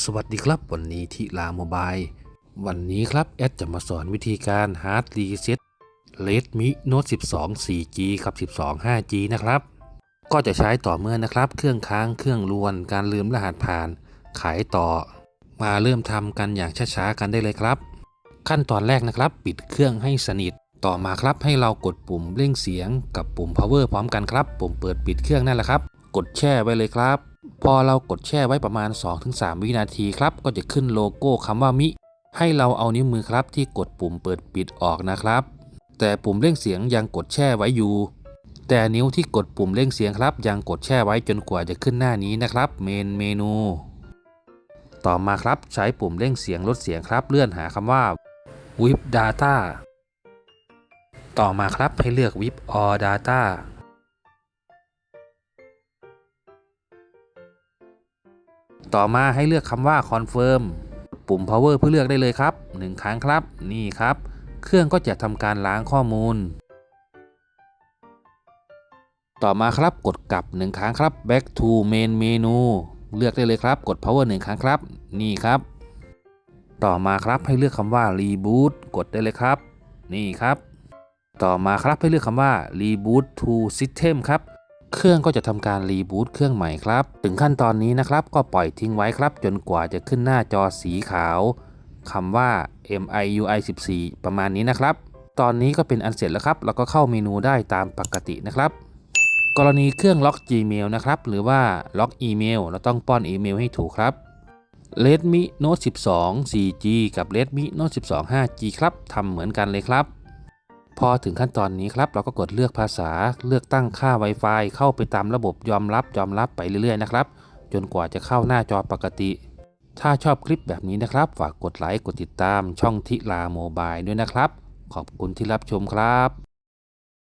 สวัสดีครับวันนี้ที่ลาโมบายวันนี้ครับ แอดจะมาสอนวิธีการ Hard Reset Redmi Note 12 4G กับ 12 5G นะครับ ก็จะใช้ต่อเมื่อนะครับ เครื่องค้างเครื่องรวนการลืมรหัสผ่าน ขายต่อ มาเริ่มทำกันอย่างช้าๆกันได้เลยครับ ขั้นตอนแรกนะครับ ปิดเครื่องให้สนิท ต่อมาครับให้เรากดปุ่มเร่งเสียงกับปุ่ม power พร้อมกันครับ ปุ่มเปิดปิดเครื่องนั่นแหละครับ กดแช่ไว้เลยครับ พอเรากดแช่ไว้ประมาณ 2-3 วินาทีครับ ก็จะขึ้นโลโก้คำว่ามิ ให้เราเอานิ้วมือครับที่กดปุ่มเปิดปิดออกนะครับ แต่ปุ่มเร่งเสียงยังกดแช่ไว้อยู่ แต่นิ้วที่กดปุ่มเร่งเสียงครับ ยังกดแช่ไว้จนกว่าจะขึ้นหน้านี้นะครับ เมนเมนู ต่อมาครับใช้ปุ่มเร่งเสียงลดเสียงครับเลื่อนหาคำว่า w i p Data ต่อมาครับให้เลือก w i p All Data ต่อมาให้เลือกคำว่า Confirm ปุ่ม Power เพื่อเลือกได้เลยครับ 1 ครั้งครับ นี่ครับ เครื่องก็จะทำการล้างข้อมูล ต่อมาครับกดกลับ 1 ครั้งครับ Back to Main Menu เลือกได้เลยครับ กด Power 1 ครั้งครับ นี่ครับ ต่อมาครับให้เลือกคำว่า Reboot กดได้เลยครับ นี่ครับ ต่อมาครับให้เลือกคำว่า Reboot to System ครับ เครื่องก็จะทำการรีบูตเครื่องใหม่ครับ ถึงขั้นตอนนี้นะครับก็ปล่อยทิ้งไว้ครับจนกว่าจะขึ้นหน้าจอสีขาวคำว่า MIUI 14 ประมาณนี้นะครับ ตอนนี้ก็เป็นอันเสร็จแล้วครับแล้วก็เข้าเมนูได้ตามปกตินะครับ กรณีเครื่องล็อก Gmail นะครับ หรือว่าล็อกอีเมลเราต้องป้อนอีเมลให้ถูกครับ Redmi Note 12 4G กับ Redmi Note 12 5G ครับทำเหมือนกันเลยครับ พอถึงขั้นตอนนี้ครับ เราก็กดเลือกภาษาเลือกตั้งค่า Wi-Fi เข้าไปตามระบบยอมรับยอมรับไปเรื่อยๆนะครับ จนกว่าจะเข้าหน้าจอปกติ ถ้าชอบคลิปแบบนี้นะครับ ฝากกดไลค์กดติดตามช่องทิลาโมบายด้วยนะครับ ขอบคุณที่รับชมครับ